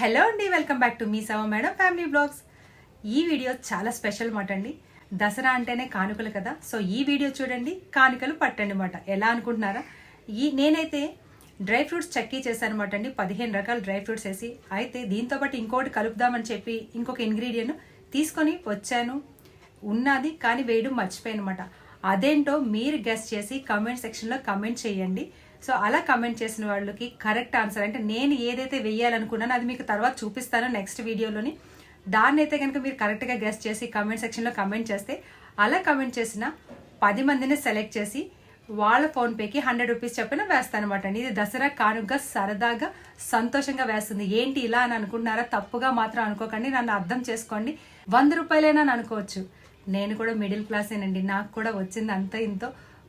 Hello అండి welcome back to మీ సవ మేడం ఫ్యామిలీ బ్లాగ్స్. ఈ వీడియో చాలా స్పెషల్ మాట అండి. దసరా అంటేనే కానుకలు కదా. సో ఈ వీడియో చూడండి కానుకలు పట్టండి మాట. ఎలా అనుకుంటున్నారా? ఈ నేనైతే డ్రై ఫ్రూట్స్ చక్కీ చేశానమాట అండి. పదిహేను రకాల డ్రై ఫ్రూట్స్ వేసి అయితే దీంతో పాటు ఇంకోటి కలుపుదామని చెప్పి ఇంకొక ఇంగ్రీడియంట్ తీసుకొని వచ్చాను. ఉన్నది కానీ వేయడం మర్చిపోయాను అనమాట అదేంటో మీరు గెస్ట్ చేసి కమెంట్ సెక్షన్లో కమెంట్ చేయండి. సో అలా కమెంట్ చేసిన వాళ్ళకి కరెక్ట్ ఆన్సర్ అంటే నేను ఏదైతే వెయ్యాలనుకున్నానో అది మీకు తర్వాత చూపిస్తాను నెక్స్ట్ వీడియోలోని దాన్ని అయితే కనుక మీరు కరెక్ట్గా గెస్ట్ చేసి కమెంట్ సెక్షన్లో కమెంట్ చేస్తే అలా కమెంట్ చేసిన పది మందిని సెలెక్ట్ చేసి వాళ్ళ ఫోన్పేకి హండ్రెడ్ రూపీస్ చెప్పిన వేస్తాను అనమాట అండి ఇది దసరా కానుక సరదాగా సంతోషంగా వేస్తుంది. ఏంటి ఇలా అని అనుకుంటున్నారా? తప్పుగా మాత్రం అనుకోకండి. నన్ను అర్థం చేసుకోండి. వంద రూపాయలైనా అనుకోవచ్చు. నేను కూడా మిడిల్ క్లాసేనండి నాకు కూడా వచ్చింది అంత ఇంతో.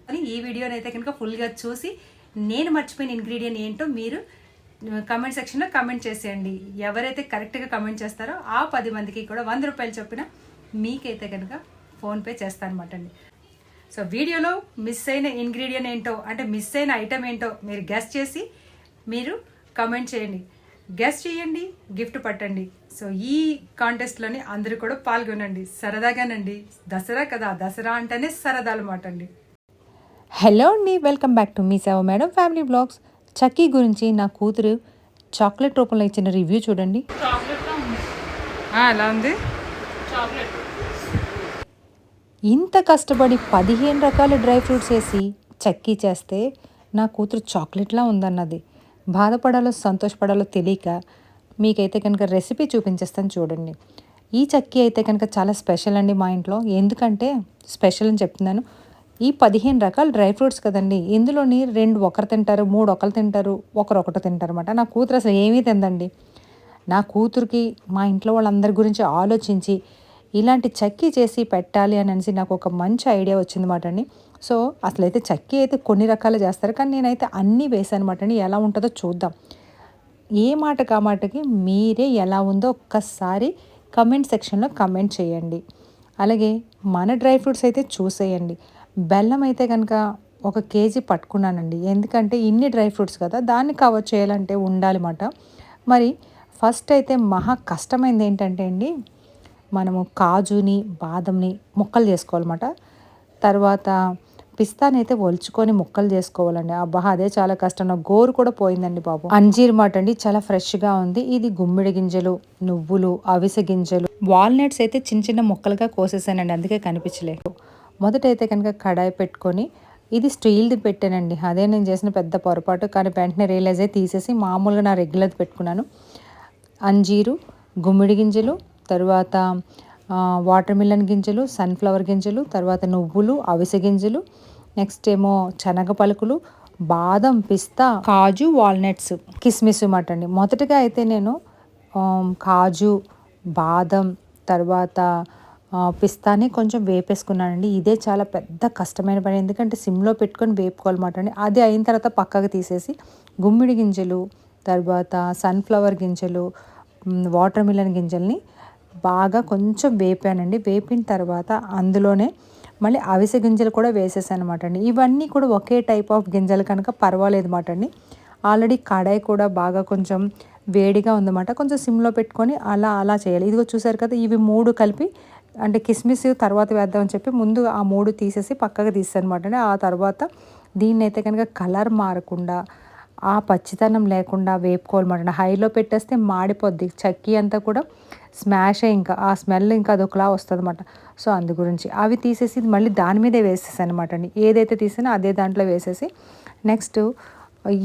అని ఈ వీడియోని అయితే కనుక ఫుల్గా చూసి నేను మర్చిపోయిన ఇంగ్రీడియంట్ ఏంటో మీరు కమెంట్ సెక్షన్లో కమెంట్ చేసేయండి. ఎవరైతే కరెక్ట్గా కమెంట్ చేస్తారో ఆ పది మందికి కూడా వంద రూపాయలు చొప్పున మీకైతే కనుక ఫోన్పే చేస్తానమాట అండి. సో వీడియోలో మిస్ అయిన ఇంగ్రీడియంట్ ఏంటో అంటే మిస్ అయిన ఐటమ్ ఏంటో మీరు గెస్ట్ చేసి మీరు కమెంట్ చేయండి. గెస్ట్ చేయండి గిఫ్ట్ పట్టండి. సో ఈ కాంటెస్ట్లోని అందరూ కూడా పాల్గొనండి. సరదాగానండి. దసరా కదా దసరా అంటేనే సరదాలు మాట అండి. హలో అండి వెల్కమ్ బ్యాక్ టు మీ సేవ మేడం ఫ్యామిలీ బ్లాగ్స్. చక్కీ గురించి నా కూతురు చాక్లెట్ రూపంలో ఇచ్చిన రివ్యూ చూడండి. ఎలా ఉంది? ఇంత కష్టపడి పదిహేను రకాల డ్రై ఫ్రూట్స్ వేసి చక్కీ చేస్తే నా కూతురు చాక్లెట్లా ఉందన్నది. బాధపడాలో సంతోషపడాలో తెలియక మీకైతే కనుక రెసిపీ చూపించేస్తాను చూడండి. ఈ చక్కీ అయితే కనుక చాలా స్పెషల్ అండి మా ఇంట్లో. ఎందుకంటే స్పెషల్ అని చెప్తున్నాను. ఈ పదిహేను రకాల డ్రై ఫ్రూట్స్ కదండి. ఇందులోని రెండు ఒకరు తింటారు మూడు ఒకరు తింటారు ఒకరు ఒకటి తింటారు అనమాట నా కూతురు అసలు ఏమీ తిందండి. నా కూతురికి మా ఇంట్లో వాళ్ళందరి గురించి ఆలోచించి ఇలాంటి చక్కీ చేసి పెట్టాలి అని అనేసి నాకు ఒక మంచి ఐడియా వచ్చిందన్నమాట అండి. సో అసలైతే చక్కీ అయితే కొన్ని రకాలు చేస్తారు. కానీ నేనైతే అన్నీ వేసాను అనమాట అండి. ఎలా ఉంటుందో చూద్దాం. ఏ మాట కా మాటకి మీరే ఎలా ఉందో ఒక్కసారి కమెంట్ సెక్షన్లో కమెంట్ చేయండి. అలాగే మన డ్రై ఫ్రూట్స్ అయితే చూసేయండి. బెల్లం అయితే కనుక ఒక కేజీ పట్టుకున్నానండి. ఎందుకంటే ఇన్ని డ్రై ఫ్రూట్స్ కదా దాన్ని కవర్ చేయాలంటే ఉండాలన్నమాట మరి ఫస్ట్ అయితే మహా కష్టమైంది ఏంటంటే అండి మనము కాజుని బాదంని ముక్కలు చేసుకోవాలన్నమాట. తర్వాత పిస్తాని అయితే ఒలుచుకొని ముక్కలు చేసుకోవాలండి. అబ్బా అదే చాలా కష్టం. నా గోరు కూడా పోయిందండి బాబు. అంజీర్ మాట అండి చాలా ఫ్రెష్గా ఉంది. ఇది గుమ్మిడి గింజలు నువ్వులు అవిసె గింజలు. వాల్నట్స్ అయితే చిన్న చిన్న ముక్కలుగా కోసేసానండి అందుకే కనిపించలేదు. మొదట అయితే కనుక కడాయి పెట్టుకొని ఇది స్టీల్ది పెట్టానండి. అదే నేను చేసిన పెద్ద పొరపాటు. కానీ వెంటనే రియలైజ్ అయ్యి తీసేసి మామూలుగా నా రెగ్యులర్ పెట్టుకున్నాను. అంజీరు గుమ్మిడి గింజలు తర్వాత వాటర్ మిలన్ గింజలు సన్ఫ్లవర్ గింజలు తర్వాత నువ్వులు అవిసె గింజలు నెక్స్ట్ ఏమో శనగ పలుకులు బాదం పిస్తా కాజు వాల్నట్స్ కిస్మిస్ మాట అండి మొదటగా అయితే నేను కాజు బాదం తర్వాత పిస్తాని కొంచెం వేపేసుకున్నానండి. ఇదే చాలా పెద్ద కష్టమైన పని. ఎందుకంటే సిమ్లో పెట్టుకొని వేపుకోవాలన్నమాట అండి. అది అయిన తర్వాత పక్కకు తీసేసి గుమ్మిడి గింజలు తర్వాత సన్ఫ్లవర్ గింజలు వాటర్ మిలన్ గింజల్ని బాగా కొంచెం వేపానండి. వేపిన తర్వాత అందులోనే మళ్ళీ అవిసె గింజలు కూడా వేసేసాను అనమాట అండి. ఇవన్నీ కూడా ఒకే టైప్ ఆఫ్ గింజలు కనుక పర్వాలేదు అనమాట అండి. ఆల్రెడీ కడాయి కూడా బాగా కొంచెం వేడిగా ఉందన్నమాట కొంచెం సిమ్లో పెట్టుకొని అలా అలా చేయాలి. ఇదిగో చూసారు కదా ఇవి మూడు కలిపి అంటే కిస్మిస్ తర్వాత వేద్దామని చెప్పి ముందు ఆ మూడు తీసేసి పక్కకు తీస్తాను అనమాట ఆ తర్వాత దీన్ని అయితే కనుక కలర్ మారకుండా ఆ పచ్చితనం లేకుండా వేపుకోవాలన్నమాట హైలో పెట్టేస్తే మాడిపోద్ది. చక్కీ అంతా కూడా స్మాష్ ఇంకా ఆ స్మెల్ ఇంకా అదొకలా వస్తుంది అనమాట సో అందు గురించి. అవి తీసేసి మళ్ళీ దాని మీదే వేసేసాను అనమాట అండి. ఏదైతే తీసినా అదే దాంట్లో వేసేసి నెక్స్ట్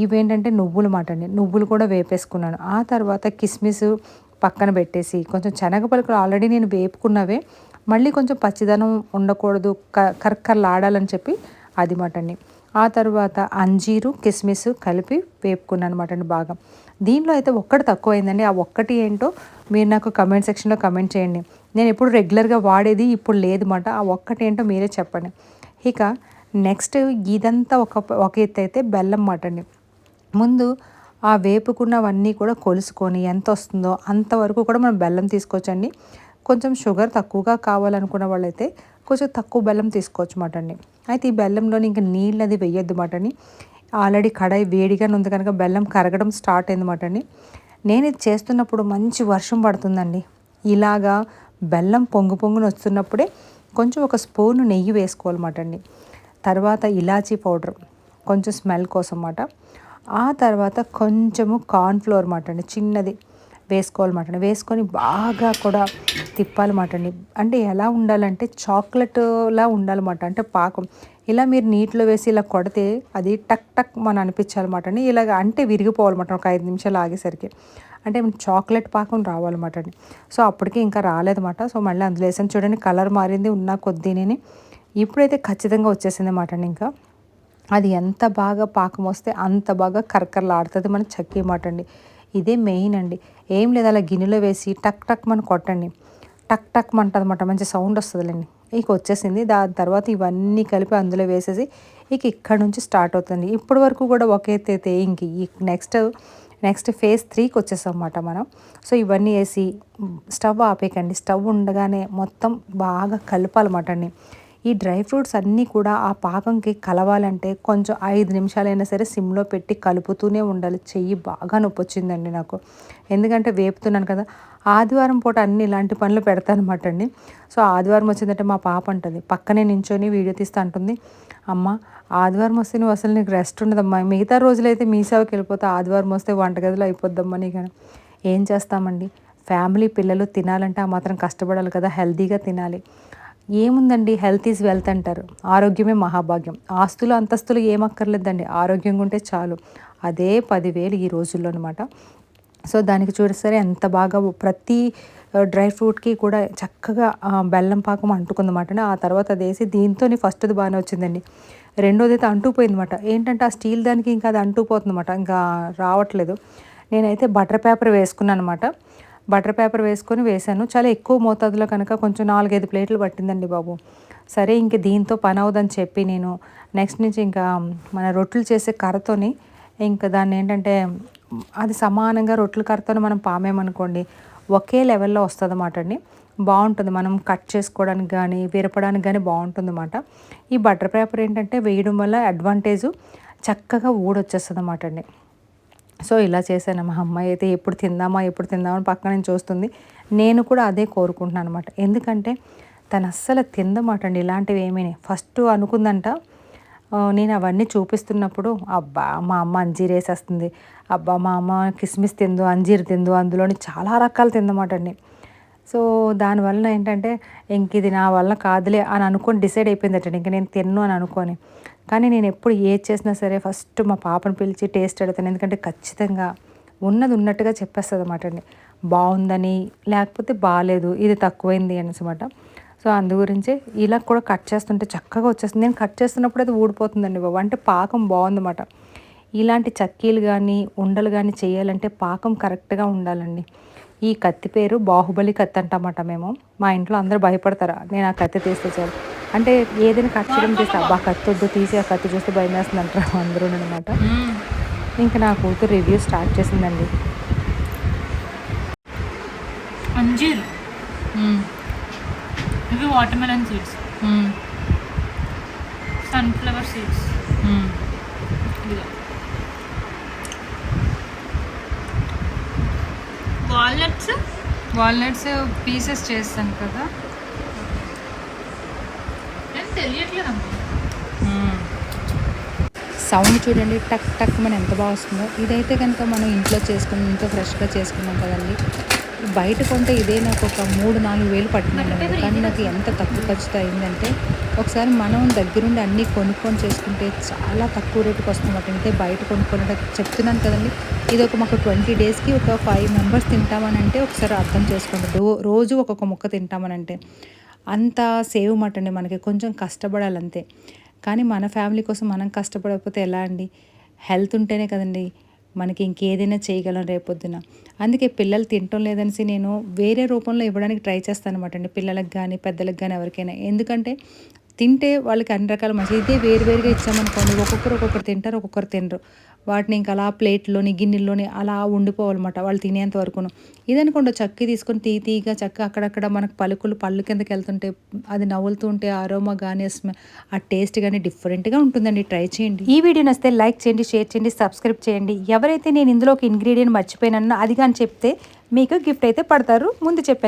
ఇవేంటంటే నువ్వులు మాట అండి. నువ్వులు కూడా వేపేసుకున్నాను. ఆ తర్వాత కిస్మిస్ పక్కన పెట్టేసి కొంచెం శనగ పలుకులు ఆల్రెడీ నేను వేపుకున్నవే మళ్ళీ కొంచెం పచ్చిదనం ఉండకూడదు క కర్కర్లాడాలని చెప్పి అది మటన్ని ఆ తర్వాత అంజీరు కిస్మిస్ కలిపి వేపుకున్నాను అనమాట అండి బాగా. దీనిలో అయితే ఒక్కటి తక్కువైందండి. ఆ ఒక్కటి ఏంటో మీరు నాకు కమెంట్ సెక్షన్లో కమెంట్ చేయండి. నేను ఎప్పుడు రెగ్యులర్గా వాడేది ఇప్పుడు లేదన్నమాట ఆ ఒక్కటి ఏంటో మీరే చెప్పండి. ఇక నెక్స్ట్ ఇదంతా ఒక ఒక ఎత్తు అయితే బెల్లం మాట అండి. ముందు ఆ వేపుకున్నవన్నీ కూడా కొలుసుకొని ఎంత వస్తుందో అంతవరకు కూడా మనం బెల్లం తీసుకోవచ్చండి. కొంచెం షుగర్ తక్కువగా కావాలనుకున్న వాళ్ళైతే కొంచెం తక్కువ బెల్లం తీసుకోవచ్చు మాట అండి. అయితే ఈ బెల్లంలోని ఇంకా నీళ్ళు అది వేయొద్దు మాటని ఆల్రెడీ కడాయి వేడిగానే ఉంది కనుక బెల్లం కరగడం స్టార్ట్ అయింది మాట అండి. నేను ఇది చేస్తున్నప్పుడు మంచి వర్షం పడుతుందండి. ఇలాగా బెల్లం పొంగు పొంగుని వస్తున్నప్పుడే కొంచెం ఒక స్పూన్ నెయ్యి వేసుకోవాలన్నమాట అండి. తర్వాత ఇలాచీ పౌడర్ కొంచెం స్మెల్ కోసం అన్నమాట ఆ తర్వాత కొంచెము కార్న్ఫ్లోర్ మాట అండి. చిన్నది వేసుకోవాలన్నమాట అండి. వేసుకొని బాగా కూడా తిప్పాలన్నమాట. అండి అంటే ఎలా ఉండాలంటే చాక్లెట్లా ఉండాలన్నమాట. అంటే పాకం. ఇలా మీరు నీటిలో వేసి ఇలా కొడితే అది టక్ టక్ మన అనిపించాలన్నమాట. అండి ఇలాగ అంటే విరిగిపోవాలన్నమాట. ఒక ఐదు నిమిషాలు ఆగేసరికి. అంటే చాక్లెట్ పాకం రావాలన్నమాట అండి. సో అప్పటికి ఇంకా రాలేదన్నమాట. సో మళ్ళీ అందులో వేసాను. చూడండి కలర్ మారింది ఉన్న కొద్దీని ఇప్పుడైతే ఖచ్చితంగా వచ్చేసింది అన్నమాట అండి ఇంకా. అది ఎంత బాగా పాకం వస్తే అంత బాగా కరకరలాడుతుంది మన చక్కీ మాట అండి. ఇదే మెయిన్ అండి. ఏం లేదు అలా గిన్నెలో వేసి టక్ టక్ మన కొట్టండి. టక్ టక్ అంటదన్నమాట మంచి సౌండ్ వస్తుందిలేండి. ఇక వచ్చేసింది దాని తర్వాత ఇవన్నీ కలిపి అందులో వేసేసి ఇక ఇక్కడ నుంచి స్టార్ట్ అవుతుంది. ఇప్పటి వరకు కూడా ఒకే అయితే ఇంక ఈ నెక్స్ట్ నెక్స్ట్ ఫేజ్ త్రీకి వచ్చేసామన్నమాట మనం. సో ఇవన్నీ వేసి స్టవ్ ఆపేకండి స్టవ్ ఉండగానే మొత్తం బాగా కలపాలన్నమాట అండి ఈ డ్రై ఫ్రూట్స్ అన్నీ కూడా ఆ పాకంకి కలవాలంటే కొంచెం ఐదు నిమిషాలైనా సరే సిమ్లో పెట్టి కలుపుతూనే ఉండాలి. చెయ్యి బాగా నొప్పి వచ్చిందండి నాకు. ఎందుకంటే వేపుతున్నాను కదా ఆదివారం పూట అన్ని ఇలాంటి పనులు పెడతానమాట అండి. సో ఆదివారం వచ్చిందంటే మా పాప అంటుంది పక్కనే నించొని వీడియో తీస్తా అంటుంది. అమ్మ ఆదివారం వస్తే నువ్వు అసలు నీకు రెస్ట్ ఉండదమ్మా. మిగతా రోజులైతే మీ సేవకి వెళ్ళిపోతే ఆదివారం వస్తే వంటగదిలో అయిపోద్దమ్మా నీకు ఏం చేస్తామండి? ఫ్యామిలీ పిల్లలు తినాలంటే ఆ మాత్రం కష్టపడాలి కదా హెల్తీగా తినాలి. ఏముందండి? హెల్త్ ఈజ్ వెల్త్ అంటారు. ఆరోగ్యమే మహాభాగ్యం. ఆస్తులు అంతస్తులు ఏమక్కర్లేదండి. ఆరోగ్యంగా ఉంటే చాలు. అదే పదివేలు ఈ రోజుల్లో అనమాట సో దానికి చూడసరే ఎంత బాగా ప్రతి డ్రై ఫ్రూట్కి కూడా చక్కగా బెల్లం పాకం అంటుకుందన్నమాట ఆ తర్వాత అది వేసి దీంతో ఫస్ట్ది బాగానే వచ్చిందండి. రెండోది అయితే అంటుకుపోయిందన్నమాట. ఏంటంటే ఆ స్టీల్ దానికి ఇంకా అది అంటుకుపోతుందన్నమాట. ఇంకా రావట్లేదు. నేనైతే బటర్ పేపర్ వేసుకున్నాను అనమాట బటర్ పేపర్ వేసుకొని వేశాను. చాలా ఎక్కువ మోతాదులో కనుక కొంచెం నాలుగైదు ప్లేట్లు పట్టిందండి బాబు. సరే ఇంక దీంతో పని అవుదని చెప్పి నేను నెక్స్ట్ నుంచి ఇంకా మన రొట్టెలు చేసే కర్రతోని ఇంకా దాన్ని ఏంటంటే అది సమానంగా రొట్టెల కర్రతోని మనం పామేమనుకోండి ఒకే లెవెల్లో వస్తుంది అన్నమాట అండి. బాగుంటుంది. మనం కట్ చేసుకోవడానికి కానీ విరపడానికి కానీ బాగుంటుంది అన్నమాట ఈ బటర్ పేపర్ ఏంటంటే వేయడం వల్ల అడ్వాంటేజు చక్కగా ఊడొచ్చేస్తుంది అన్నమాట అండి. సో ఇలా చేశాను. మా అమ్మాయి అయితే ఎప్పుడు తిందామా ఎప్పుడు తిందామని పక్కన నుంచి చూస్తుంది. నేను కూడా అదే కోరుకుంటున్నాను అనమాట ఎందుకంటే తను అస్సలు తిందమాట అండి ఇలాంటివి ఏమీ ఫస్ట్ అనుకుందంట నేను అవన్నీ చూపిస్తున్నప్పుడు అబ్బా మా అమ్మ అంజీర్ వేసేస్తుంది. అబ్బా మా అమ్మ కిస్మిస్ తిందు అంజీర్ తిందు అందులోని చాలా రకాలు తిందమాట అండి. సో దానివల్ల ఏంటంటే ఇంక ఇది నా వల్ల కాదులే అని అనుకొని డిసైడ్ అయిపోయిందట ఇంక నేను తిన్ను అని అనుకొని. కానీ నేను ఎప్పుడు ఏది చేసినా సరే ఫస్ట్ మా పాపను పిలిచి టేస్ట్ అడుగుతాను. ఎందుకంటే ఖచ్చితంగా ఉన్నది ఉన్నట్టుగా చెప్పేస్తుంది అనమాట అండి. బాగుందని లేకపోతే బాగాలేదు ఇది తక్కువైంది అనమాట సో అందు గురించి ఇలా కూడా కట్ చేస్తుంటే చక్కగా వచ్చేస్తుంది. నేను కట్ చేస్తున్నప్పుడు అది ఊడిపోతుందండి బాబు. అంటే పాకం బాగుందన్నమాట. ఇలాంటి చక్కీలు కానీ ఉండలు కానీ చేయాలంటే పాకం కరెక్ట్గా ఉండాలండి. ఈ కత్తి పేరు బాహుబలి కత్తి అంటామట మేము. మా ఇంట్లో అందరూ భయపడతారు? నేను ఆ కత్తి తీస్తే చాలు. అంటే ఏదైనా కట్ చేయడం చేస్తే అబ్బా కత్తి వద్దు తీసి ఆ కత్తి చూస్తే భయం వేస్తుంది అంటారు అందరూ అనమాట. ఇంకా నా కూతురు రివ్యూ స్టార్ట్ చేసిందండి. అంజీర్. ఇవి watermelon seeds sunflower seeds. ఇదిగో. వాల్నట్స్ వాల్నట్స్ పీసెస్ చేస్తాను కదా. తెలియట్లేదమ్మా. సౌండ్ చూడండి టక్ టక్ మన ఎంత బాగా వస్తుందో. ఇదైతే కనుక మనం ఇంట్లో చేసుకుని ఇంట్లో ఫ్రెష్గా చేసుకున్నాం కదండి. బయట కొంటే ఇదే నాకు ఒక మూడు నాలుగు వేలు పట్టిందండి కానీ నాకు ఎంత తక్కువ ఖర్చుతో అయిందంటే ఒకసారి మనం దగ్గరుండి అన్నీ కొనుక్కొని చేసుకుంటే చాలా తక్కువ రేటుకి వస్తుందన్నమాట అంటే బయట కొనుక్కొని చెప్తున్నాను కదండి ఇది ఒక మాకు ట్వంటీ డేస్కి ఒక ఫైవ్ మెంబర్స్ తింటామని అంటే ఒకసారి అర్థం చేసుకోండి. రో- రోజు ఒక్కొక్క ముక్క తింటామని అంటే అంత సేవ్ మటండి మనకి కొంచెం కష్టపడాలంతే. కానీ మన ఫ్యామిలీ కోసం మనం కష్టపడకపోతే ఎలా అండి? హెల్త్ ఉంటేనే కదండి మనకి ఇంకేదైనా చేయగలం రేపొద్దున. అందుకే పిల్లలు తినటం లేదనేసి నేను వేరే రూపంలో ఇవ్వడానికి ట్రై చేస్తాను అనమాట అండి. పిల్లలకు కానీ పెద్దలకు కానీ ఎవరికైనా. ఎందుకంటే తింటే వాళ్ళకి అన్ని రకాల మంచి ఇదే వేరువేరుగా ఇచ్చామనుకోండి ఒక్కొక్కరు ఒక్కొక్కరు తింటారు ఒక్కొక్కరు తినరు. వాటిని ఇంకా అలా ప్లేట్లోని గిన్నెల్లోని అలా ఉండిపోవాలన్నమాట వాళ్ళు తినేంత వరకును. ఇదనుకోండి చక్కి తీసుకొని తీ తీగా చక్క అక్కడక్కడ మనకు పలుకులు పళ్ళు కిందకి వెళ్తుంటే అది నవ్వులుతూ ఉంటే అరోమా కానీ ఆ టేస్ట్ కానీ డిఫరెంట్గా ఉంటుందండి. ట్రై చేయండి. ఈ వీడియో నచ్చితే లైక్ చేయండి షేర్ చేయండి సబ్స్క్రైబ్ చేయండి. ఎవరైతే నేను ఇందులో ఒక ఇంగ్రీడియంట్ మర్చిపోయినానో అది కానీ చెప్తే మీకు గిఫ్ట్ అయితే పడతారు. ముందు చెప్పాను